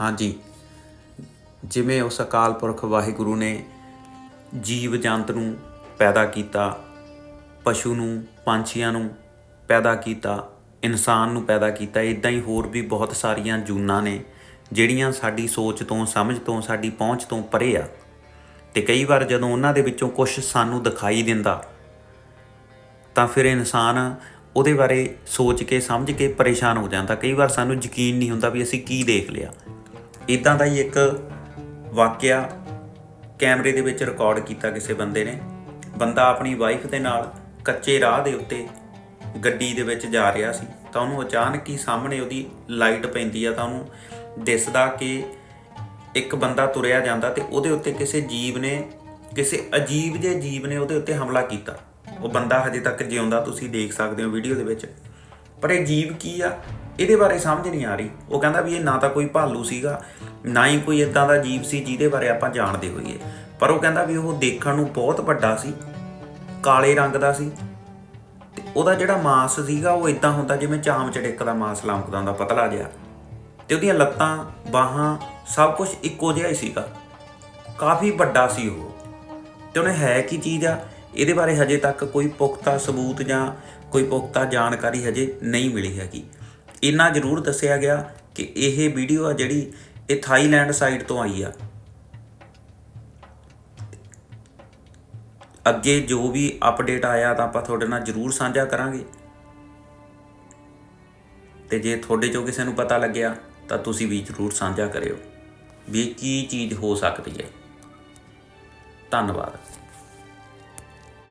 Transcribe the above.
ਹਾਂਜੀ। ਜਿਵੇਂ ਉਸ ਅਕਾਲ ਪੁਰਖ ਵਾਹਿਗੁਰੂ ਨੇ ਜੀਵ ਜੰਤ ਨੂੰ ਪੈਦਾ ਕੀਤਾ, ਪਸ਼ੂ ਨੂੰ, ਪੰਛੀਆਂ ਨੂੰ ਪੈਦਾ ਕੀਤਾ, ਇਨਸਾਨ ਨੂੰ ਪੈਦਾ ਕੀਤਾ ਇਦਾਂ ਹੀ ਹੋਰ ਵੀ ਬਹੁਤ ਸਾਰੀਆਂ ਜੂਨਾਂ ਨੇ ਜਿਹੜੀਆਂ ਸਾਡੀ ਸੋਚ ਤੋਂ, ਸਮਝ ਤੋਂ, ਸਾਡੀ ਪਹੁੰਚ ਤੋਂ ਪਰੇ ਆ। ਤੇ ਕਈ ਵਾਰ ਜਦੋਂ ਉਹਨਾਂ ਦੇ ਵਿੱਚੋਂ ਕੁਝ ਸਾਨੂੰ ਦਿਖਾਈ ਦਿੰਦਾ, ਤਾਂ ਫਿਰ ਇਨਸਾਨ ਉਹਦੇ ਬਾਰੇ ਸੋਚ ਕੇ, ਸਮਝ ਕੇ ਪਰੇਸ਼ਾਨ ਹੋ ਜਾਂਦਾ। ਕਈ ਵਾਰ ਸਾਨੂੰ ਯਕੀਨ ਨਹੀਂ ਹੁੰਦਾ ਵੀ ਅਸੀਂ ਕੀ ਦੇਖ ਲਿਆ। ਇਦਾਂ ਦਾ ਹੀ ਇੱਕ ਵਾਕਿਆ ਕੈਮਰੇ ਦੇ ਵਿੱਚ ਰਿਕਾਰਡ ਕੀਤਾ ਕਿਸੇ ਬੰਦੇ ਨੇ। ਬੰਦਾ ਆਪਣੀ ਵਾਈਫ ਦੇ ਨਾਲ ਕੱਚੇ ਰਾਹ ਦੇ ਉੱਤੇ ਗੱਡੀ ਦੇ ਵਿੱਚ ਜਾ ਰਿਹਾ ਸੀ। ਤਾਂ ਉਹਨੂੰ ਅਚਾਨਕ ਹੀ ਸਾਹਮਣੇ ਉਹਦੀ ਲਾਈਟ ਪੈਂਦੀ ਆ ਤਾਂ ਉਹਨੂੰ ਦਿਸਦਾ ਕਿ ਇੱਕ ਬੰਦਾ ਤੁਰਿਆ ਜਾਂਦਾ ਤੇ ਉਹਦੇ ਉੱਤੇ ਕਿਸੇ ਜੀਵ ਨੇ, ਕਿਸੇ ਅਜੀਬ ਜਿਹੇ ਜੀਵ ਨੇ ਉਹਦੇ ਉੱਤੇ ਹਮਲਾ ਕੀਤਾ। ਉਹ ਬੰਦਾ ਹਜੇ ਤੱਕ ਜਿਉਂਦਾ ਤੁਸੀਂ ਦੇਖ ਸਕਦੇ ਹੋ ਵੀਡੀਓ ਦੇ ਵਿੱਚ। ਪਰ ਇਹ ਜੀਵ ਕੀ ਆ? ਇਹਦੇ ਬਾਰੇ ਸਮਝ ਨਹੀਂ ਆ ਰਹੀ। ਉਹ ਕਹਿੰਦਾ ਵੀ ਇਹ ਨਾ ਤਾਂ ਕੋਈ ਭਾਲੂ ਸੀਗਾ ਨਾ ਹੀ ਕੋਈ ਇਦਾਂ ਦਾ ਜੀਵ ਸੀ ਜਿਹਦੇ ਬਾਰੇ ਆਪਾਂ ਜਾਣਦੇ ਹੋਈਏ। ਪਰ ਉਹ ਕਹਿੰਦਾ ਵੀ ਉਹ ਦੇਖਣ ਨੂੰ ਬਹੁਤ ਵੱਡਾ ਸੀ, ਕਾਲੇ ਰੰਗ ਦਾ ਸੀ, ਤੇ ਉਹਦਾ ਜਿਹੜਾ ਮਾਸ ਸੀਗਾ ਉਹ ਇਦਾਂ ਹੁੰਦਾ ਜਿਵੇਂ ਚਾਮ ਚੜਿੱਕ ਦਾ ਮਾਸ ਲੰਕਦਾ ਹੁੰਦਾ, ਪਤਲਾ ਜਿਹਾ। ਤੇ ਉਹਦੀਆਂ ਲੱਤਾਂ, ਬਾਹਾਂ, ਸਭ ਕੁਝ ਇੱਕੋ ਜਿਹਾ ਹੀ ਸੀਗਾ। ਕਾਫੀ ਵੱਡਾ ਸੀ ਉਹ। ਤੇ ਉਹਨੇ ਹੈ ਕੀ ਚੀਜ਼ ਆ, ਇਹਦੇ ਬਾਰੇ ਹਜੇ ਤੱਕ ਕੋਈ ਪੁਖਤਾ ਸਬੂਤ ਜਾਂ ਕੋਈ ਪੁਖਤਾ ਜਾਣਕਾਰੀ ਹਜੇ ਨਹੀਂ ਮਿਲੀ ਹੈਗੀ। ਇੰਨਾ ਜ਼ਰੂਰ ਦੱਸਿਆ ਗਿਆ ਕਿ ਇਹ ਵੀਡੀਓ ਆ ਜਿਹੜੀ ਇਹ ਥਾਈਲੈਂਡ ਸਾਈਡ ਤੋਂ ਆਈ ਆ। ਅੱਗੇ ਜੋ ਵੀ ਅਪਡੇਟ ਆਇਆ ਤਾਂ ਆਪਾਂ ਤੁਹਾਡੇ ਨਾਲ ਜ਼ਰੂਰ ਸਾਂਝਾ ਕਰਾਂਗੇ। ਤੇ ਜੇ ਤੁਹਾਡੇ ਚੋਂ ਕਿਸੇ ਨੂੰ ਪਤਾ ਲੱਗਿਆ, ਤਾਂ ਤੁਸੀਂ ਵੀ ਜ਼ਰੂਰ ਸਾਂਝਾ ਕਰਿਓ ਵੀ ਕੀ ਚੀਜ਼ ਹੋ ਸਕਦੀ ਹੈ। ਧੰਨਵਾਦ।